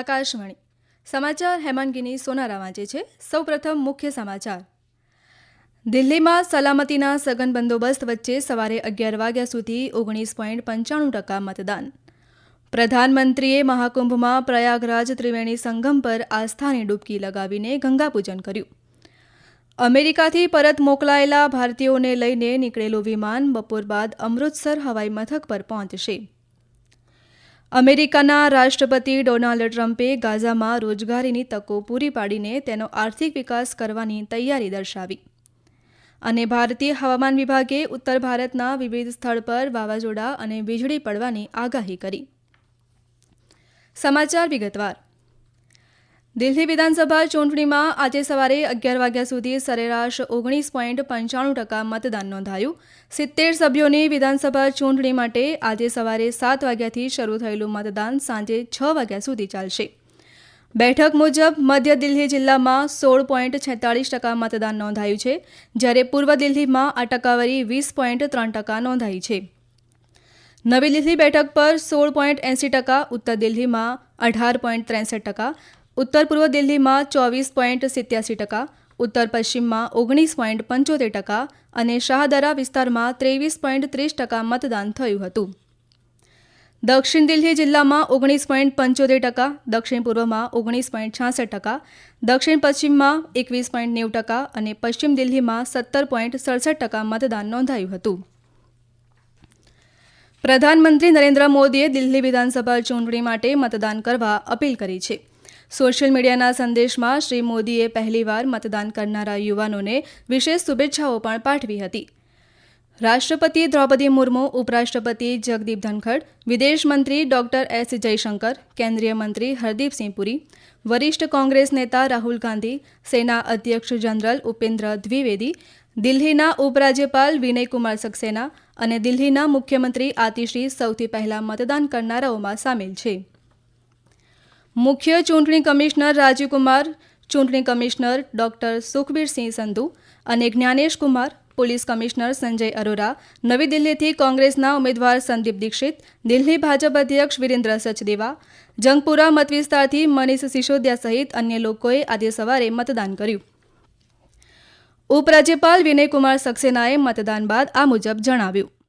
આકાશવાણી. સમાચાર હેમાંગીની સોનારા વાંચે છે, સૌપ્રથમ મુખ્ય સમાચાર. દિલ્હીમાં સલામતીના સઘન બંદોબસ્ત વચ્ચે સવારે અગિયાર વાગ્યા સુધી ઓગણીસ પોઈન્ટ પંચાણું ટકા મતદાન. પ્રધાનમંત્રીએ મહાકુંભમાં પ્રયાગરાજ ત્રિવેણી સંગમ પર આસ્થાની ડૂબકી લગાવીને ગંગાપૂજન કર્યું. અમેરિકાથી પરત મોકલાયેલા ભારતીયોને લઈને નીકળેલું વિમાન બપોર બાદ અમૃતસર હવાઈ મથક પર પહોંચશે. અમેરિકાના રાષ્ટ્રપતિ ડોનાલ્ડ ટ્રમ્પે ગાઝામાં રોજગારીની તકો પૂરી પાડીને તેનો આર્થિક વિકાસ કરવાની તૈયારી દર્શાવી. અને ભારતીય હવામાન વિભાગે ઉત્તર ભારતના વિવિધ સ્થળ પર વાવાઝોડા અને વીજળી પડવાની આગાહી કરી. સમાચાર વિગતવાર. દિલ્હી વિધાનસભા ચૂંટણીમાં આજે સવારે અગિયાર વાગ્યા સુધી સરેરાશ ઓગણીસ પોઈન્ટ પંચાણું ટકા મતદાન નોંધાયું. સિત્તેર સભ્યોની વિધાનસભા ચૂંટણી માટે આજે સવારે સાત વાગ્યાથી શરૂ થયેલું મતદાન સાંજે છ વાગ્યા સુધી ચાલશે. બેઠક મુજબ મધ્ય દિલ્હી જિલ્લામાં સોળ પોઈન્ટ છેતાળીસ ટકા મતદાન નોંધાયું છે, જ્યારે પૂર્વ દિલ્હીમાં આ ટકાવારી વીસ પોઈન્ટ ત્રણ ટકા નોંધાઈ છે. નવી દિલ્હી બેઠક પર સોળ પોઈન્ટ એંસી ટકા, ઉત્તર દિલ્હીમાં અઢાર પોઈન્ટ ત્રેસઠ ટકા ઉત્તર પૂર્વ દિલ્હીમાં ચોવીસ પોઈન્ટ સિત્યાસી ટકા, ઉત્તર પશ્ચિમમાં ઓગણીસ પોઈન્ટ પંચોતેર ટકા અને શાહદરા વિસ્તારમાં ત્રેવીસ પોઈન્ટ ત્રીસ ટકા મતદાન થયું હતું. દક્ષિણ દિલ્હી જિલ્લામાં ઓગણીસ પોઈન્ટ પંચોતેર ટકા, દક્ષિણ પૂર્વમાં ઓગણીસ પોઈન્ટ છાસઠ ટકા, દક્ષિણ પશ્ચિમમાં એકવીસ પોઈન્ટ નેવું ટકા અને પશ્ચિમ દિલ્હીમાં સત્તર પોઈન્ટ સડસઠ ટકા મતદાન નોંધાયું હતું. પ્રધાનમંત્રી નરેન્દ્ર મોદીએ દિલ્હી વિધાનસભા ચૂંટણી માટે મતદાન કરવા અપીલ કરી છે. સોશિયલ મીડિયાના સંદેશમાં શ્રી મોદીએ પહેલીવાર મતદાન કરનારા યુવાનોને વિશેષ શુભેચ્છાઓ પણ પાઠવી હતી. રાષ્ટ્રપતિ દ્રૌપદી મુર્મુ, ઉપરાષ્ટ્રપતિ જગદીપ ધનખડ, વિદેશ મંત્રી ડોક્ટર એસ જયશંકર, કેન્દ્રીય મંત્રી હરદીપસિંહ પુરી, વરિષ્ઠ કોંગ્રેસ નેતા રાહુલ ગાંધી, સેના અધ્યક્ષ જનરલ ઉપેન્દ્ર દ્વિવેદી, દિલ્હીના ઉપરાજ્યપાલ વિનયકુમાર સક્સેના અને દિલ્હીના મુખ્યમંત્રી આતિશી સૌથી પહેલા મતદાન કરનારાઓમાં સામેલ છે. મુખ્ય ચૂંટણી કમિશનર રાજીવકુમાર ચૂંટણી કમિશનર ડોક્ટર સુખબીરસિંહ સંધુ અને જ્ઞાનેશ કુમાર, પોલીસ કમિશનર સંજય અરોરા, નવી દિલ્હીથી કોંગ્રેસના ઉમેદવાર સંદીપ દીક્ષિત, દિલ્હી ભાજપ અધ્યક્ષ વિરેન્દ્ર સચદેવા, જંગપુરા મતવિસ્તારથી મનીષ સિસોદિયા સહિત અન્ય લોકોએ આજે સવારે મતદાન કર્યું. ઉપરાજ્યપાલ વિનયકુમાર સક્સેનાએ મતદાન બાદ આ મુજબ જણાવ્યું.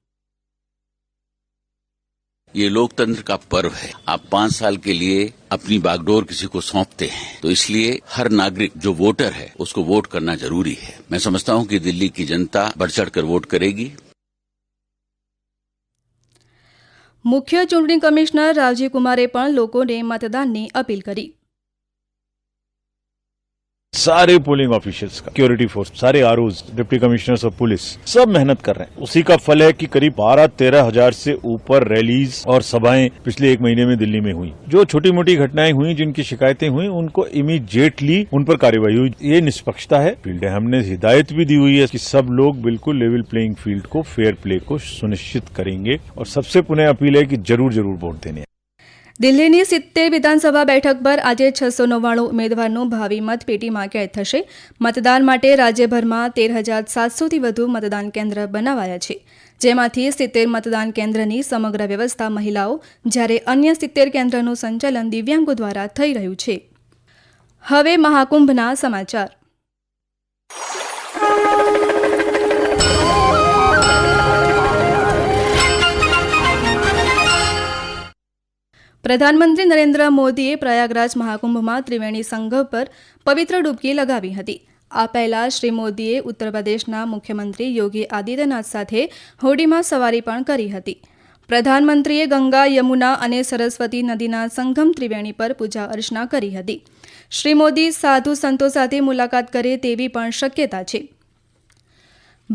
ये लोकतंत्र का पर्व है आप पांच साल के लिए अपनी बागडोर किसी को सौंपते हैं तो इसलिए हर नागरिक जो वोटर है उसको वोट करना जरूरी है मैं समझता हूं कि दिल्ली की जनता बढ़ चढ़कर वोट करेगी મુખ્ય ચૂંટણી કમિશનર રાજીવ કુમારે પણ લોકોને મતદાનની અપીલ કરી सारे पोलिंग ऑफिशियल्स का सिक्योरिटी फोर्स सारे आर डिप्टी कमिश्नर्स और पुलिस सब मेहनत कर रहे हैं। उसी का फल है कि करीब बारह तेरह हज़ार से ऊपर रैलीज और सभाएँ पिछले एक महीने में दिल्ली में हुई। जो छोटी मोटी घटनाएँ हुई, जिनकी शिकायतें हुई, उनको इमीडिएटली उन पर कार्यवाही हुई। ये निष्पक्षता है। फ़ील्ड है। हमने हिदायत भी दी हुई है कि सब लोग बिल्कुल लेवल प्लेइंग फ़ील्ड को फेयर प्ले को सुनिश्चित करेंगे। और सबसे पुनः अपील है कि ज़रूर ज़रूर वोट देने। દિલ્હીની સિત્તેર વિધાનસભા બેઠક પર આજે છસો નવ્વાણું ઉમેદવારનું ભાવિ મતપેટીમાં કેદ થશે. મતદાન માટે રાજ્યભરમાં તેર હજાર સાતસોથી વધુ મતદાન કેન્દ્ર બનાવાયા છે. જેમાંથી સિત્તેર મતદાન કેન્દ્રની સમગ્ર વ્યવસ્થા મહિલાઓ, જ્યારે અન્ય સિત્તેર કેન્દ્રનું સંચાલન દિવ્યાંગો દ્વારા થઈ રહ્યું છે. હવે મહાકુંભના સમાચાર. પ્રધાનમંત્રી નરેન્દ્ર મોદીએ પ્રયાગરાજ મહાકુંભમાં ત્રિવેણી સંઘ પર પવિત્ર ડૂબકી લગાવી હતી. આ પહેલા શ્રી મોદીએ ઉત્તર પ્રદેશના મુખ્યમંત્રી યોગી આદિત્યનાથ સાથે હોડીમાં સવારી પણ કરી હતી. પ્રધાનમંત્રીએ ગંગા, યમુના અને સરસ્વતી નદીના સંગમ ત્રિવેણી પર પૂજા અર્ચના કરી હતી. શ્રી મોદી સાધુ સંતો સાથે મુલાકાત કરે તેવી પણ શક્યતા છે.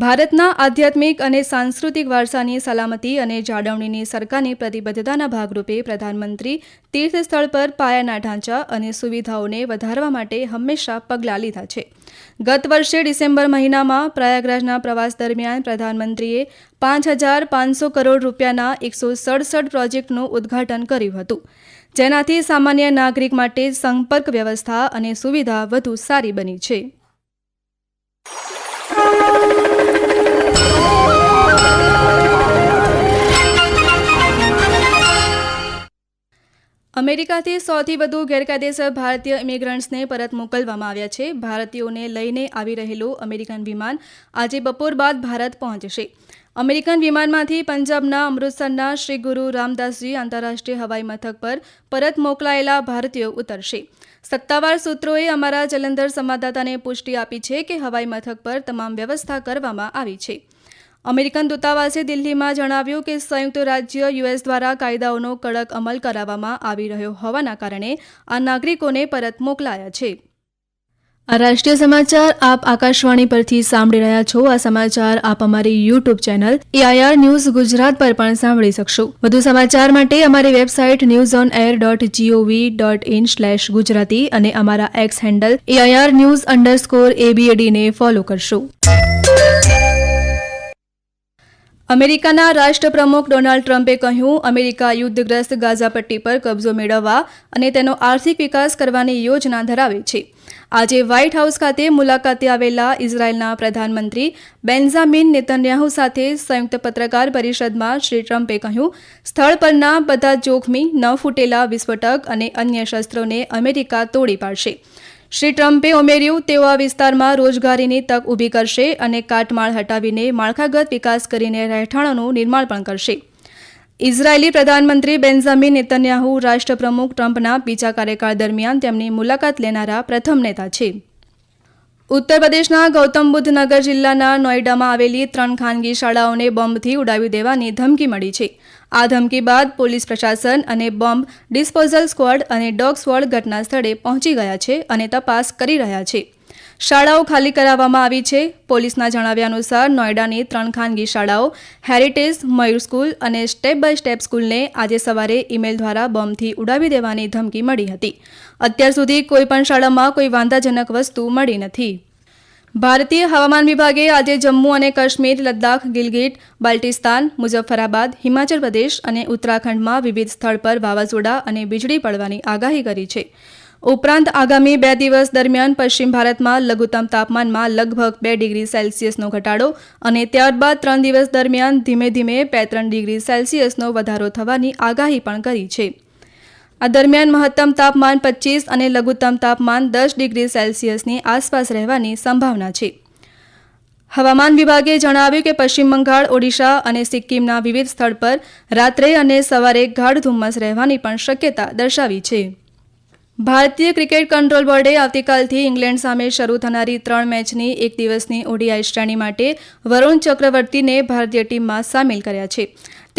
ભારતના આધ્યાત્મિક અને સાંસ્કૃતિક વારસાની સલામતી અને જાળવણીની સરકારની પ્રતિબદ્ધતાના ભાગરૂપે પ્રધાનમંત્રી તીર્થસ્થળ પર પાયાના ઢાંચા અને સુવિધાઓને વધારવા માટે હંમેશા પગલાં લીધા છે. ગત વર્ષે ડિસેમ્બર મહિનામાં પ્રયાગરાજના પ્રવાસ દરમિયાન પ્રધાનમંત્રીએ પાંચ હજાર પાંચસો કરોડ રૂપિયાના એકસો સડસઠ પ્રોજેક્ટનું ઉદ્ઘાટન કર્યું હતું. જેનાથી સામાન્ય નાગરિક માટે સંપર્ક વ્યવસ્થા અને સુવિધા વધુ સારી બની છે. અમેરિકાથી સૌથી વધુ ગેરકાયદેસર ભારતીય ઇમિગ્રન્ટ્સને પરત મોકલવામાં આવ્યા છે. ભારતીયોને લઈને આવી રહેલું અમેરિકન વિમાન આજે બપોર બાદ ભારત પહોંચશે. અમેરિકન વિમાનમાંથી પંજાબના અમૃતસરના શ્રી ગુરુ રામદાસજી આંતરરાષ્ટ્રીય હવાઈ મથક પર પરત મોકલાયેલા ભારતીયો ઉતરશે. સત્તાવાર સૂત્રોએ અમારા જલંધર સંવાદદાતાને પુષ્ટિ આપી છે કે હવાઈ મથક પર તમામ વ્યવસ્થા કરવામાં આવી છે. અમેરિકન દૂતાવાસે દિલ્હીમાં જણાવ્યું કે સંયુક્ત રાજ્ય યુએસ દ્વારા કાયદાઓનો કડક અમલ કરાવવામાં આવી રહ્યો હોવાના કારણે આ નાગરિકોને પરત મોકલાયા છે. આ રાષ્ટ્રીય સમાચાર આપ આકાશવાણી પરથી સાંભળી રહ્યા છો. આ સમાચાર આપ અમારી YouTube channel AIR news Gujarat પર પણ સાંભળી શકશો. વધુ સમાચાર માટે અમારી website news on air dot GOV dot in slash Gujarati અને અમારા X handle AIR news underscore એબીએડીને follow કરશો. અમેરિકાના રાષ્ટ્રપ્રમુખ ડોનાલ્ડ ટ્રમ્પે કહ્યું, અમેરિકા યુદ્ધગ્રસ્ત ગાઝા પટ્ટી પર કબજો મેળવવા અને તેનો આર્થિક વિકાસ કરવાની યોજના ધરાવે છે. આજે વ્હાઇટ હાઉસ ખાતે મુલાકાતે આવેલા ઇઝરાયેલના પ્રધાનમંત્રી બેન્ઝામિન નેતન્યાહુ સાથે સંયુક્ત પત્રકાર પરિષદમાં શ્રી ટ્રમ્પે કહ્યું, સ્થળ પરના બધા જોખમી ન ફૂટેલા વિસ્ફોટક અને અન્ય શસ્ત્રોને અમેરિકા તોડી પાડશે. શ્રી ટ્રમ્પે ઉમેર્યું, તેઓ આ વિસ્તારમાં રોજગારીની તક ઊભી કરશે અને કાટમાળ હટાવીને માળખાગત વિકાસ કરીને રહેઠાણોનું નિર્માણ પણ કરશે. ઇઝરાયેલી પ્રધાનમંત્રી બેન્ઝામિન નેતન્યાહુ રાષ્ટ્રપ્રમુખ ટ્રમ્પના બીજા કાર્યકાળ દરમિયાન તેમની મુલાકાત લેનારા પ્રથમ નેતા છે. ઉત્તર પ્રદેશના ગૌતમ બુદ્ધ નગર જિલ્લાના નોઈડામાં આવેલી ત્રણ ખાનગી શાળાઓને બોમ્બથી ઉડાવી દેવાની ધમકી મળી છે. આ ધમકી બાદ પોલીસ પ્રશાસન અને બોમ્બ ડિસ્પોઝલ સ્ક્વોડ અને ડોગ સ્ક્વોડ ઘટના સ્થળે પહોંચી ગયા છે અને તપાસ કરી રહ્યા છે. શાળાઓ ખાલી કરાવવામાં આવી છે. પોલીસના જણાવ્યા અનુસાર નોઈડાની ત્રણ ખાનગી શાળાઓ હેરિટેજ મયુર સ્કૂલ અને સ્ટેપ બાય સ્ટેપ સ્કૂલને આજે સવારે ઈમેલ દ્વારા બોમ્બથી ઉડાવી દેવાની ધમકી મળી હતી. અત્યાર સુધી કોઈપણ શાળામાં કોઈ વાંધાજનક વસ્તુ મળી નથી. ભારતીય હવામાન વિભાગે આજે જમ્મુ અને કાશ્મીર, લદ્દાખ, ગિલગિટ, બાલ્ટિસ્તાન, મુઝફ્ફરાબાદ, હિમાચલ પ્રદેશ અને ઉત્તરાખંડમાં વિવિધ સ્થળ પર વાવાઝોડા અને વીજળી પડવાની આગાહી કરી છે. ઉપરાંત આગામી બે દિવસ દરમિયાન પશ્ચિમ ભારતમાં લઘુત્તમ તાપમાનમાં લગભગ બે ડિગ્રી સેલ્સિયસનો ઘટાડો અને ત્યારબાદ ત્રણ દિવસ દરમિયાન ધીમે ધીમે બે ત્રણ ડિગ્રી સેલ્સિયસનો વધારો થવાની આગાહી પણ કરી છે. આ દરમિયાન મહત્તમ તાપમાન પચીસ અને લઘુત્તમ તાપમાન દસ ડિગ્રી સેલ્સિયસની આસપાસ રહેવાની સંભાવના છે. હવામાન વિભાગે જણાવ્યું કે પશ્ચિમ બંગાળ, ઓડિશા અને સિક્કિમના વિવિધ સ્થળ પર રાત્રે અને સવારે ગાઢ ધુમ્મસ રહેવાની પણ શક્યતા દર્શાવી છે. ભારતીય ક્રિકેટ કંટ્રોલ બોર્ડે આવતીકાલથી ઇંગ્લેન્ડ સામે શરૂ થનારી ત્રણ મેચની એક દિવસની ઓડીઆઈ શ્રેણી માટે વરુણ ચક્રવર્તીને ભારતીય ટીમમાં સામેલ કર્યા છે.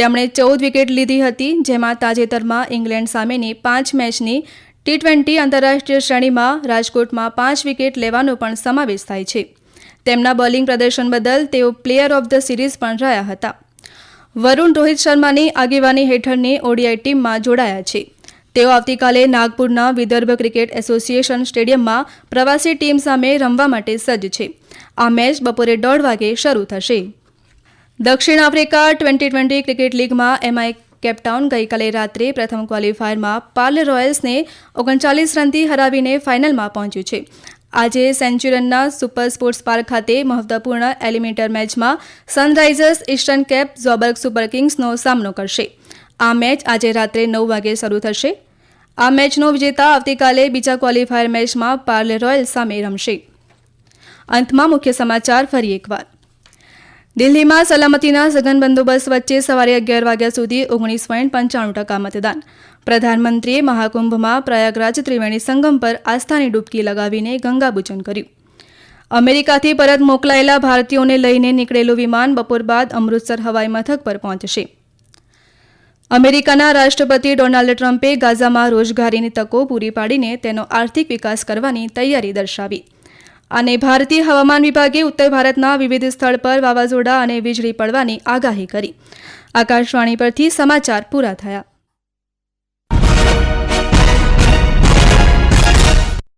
તેમણે ચૌદ વિકેટ લીધી હતી, જેમાં તાજેતરમાં ઇંગ્લેન્ડ સામેની પાંચ મેચની ટી ટ્વેન્ટી આંતરરાષ્ટ્રીય શ્રેણીમાં રાજકોટમાં પાંચ વિકેટ લેવાનો પણ સમાવેશ થાય છે. તેમના બોલિંગ પ્રદર્શન બદલ તેઓ પ્લેયર ઓફ ધ સિરીઝ પણ રહ્યા હતા. વરુણ રોહિત શર્માની આગેવાની હેઠળની ઓડીઆઈ ટીમમાં જોડાયા છે. તેઓ આવતીકાલે નાગપુરના વિદર્ભ ક્રિકેટ એસોસિએશન સ્ટેડિયમમાં પ્રવાસી ટીમ સામે રમવા માટે સજ્જ છે. આ મેચ બપોરે દોઢ વાગે શરૂ થશે. દક્ષિણ આફ્રિકા ટ્વેન્ટી ટ્વેન્ટી ક્રિકેટ લીગમાં એમઆઈ કેપટાઉન ગઈકાલે રાત્રે પ્રથમ ક્વોલિફાયરમાં પાર્લે રોયલ્સને ઓગણચાલીસ રનથી હરાવીને ફાઇનલમાં પહોંચ્યું છે. આજે સેન્ચુરનના સુપર સ્પોર્ટ્સ પાર્ક ખાતે મહત્વપૂર્ણ એલિમિનેટર મેચમાં Sunrisers Eastern Cape Joburg Super કિંગ્સનો સામનો કરશે. આ મેચ આજે રાત્રે નવ વાગે શરૂ થશે. આ મેચનો વિજેતા આવતીકાલે બીજા ક્વોલિફાયર મેચમાં પાર્લે રોયલ સામે રમશે. અંતમાં મુખ્ય સમાચાર ફરી એકવાર. દિલ્હીમાં સલામતીના સઘન બંદોબસ્ત વચ્ચે સવારે અગિયાર વાગ્યા સુધી ઓગણીસ પોઈન્ટ પંચાણું ટકા મતદાન. પ્રધાનમંત્રીએ મહાકુંભમાં પ્રયાગરાજ ત્રિવેણી સંગમ પર આસ્થાની ડૂબકી લગાવીને ગંગાપૂજન કર્યું. અમેરિકાથી પરત મોકલાયેલા ભારતીયોને લઈને નીકળેલું વિમાન બપોર બાદ અમૃતસર હવાઈ મથક પર પહોંચશે. અમેરિકાના રાષ્ટ્રપતિ ડોનાલ્ડ ટ્રમ્પે ગાઝામાં રોજગારીની તકો પૂરી પાડીને તેનો આર્થિક વિકાસ કરવાની તૈયારી દર્શાવી. અને ભારતીય હવામાન વિભાગે ઉત્તર ભારતના વિવિધ સ્થળ પર વાવાઝોડા અને વીજળી પડવાની આગાહી કરી. આકાશવાણી પરથી સમાચાર પૂરા થયા.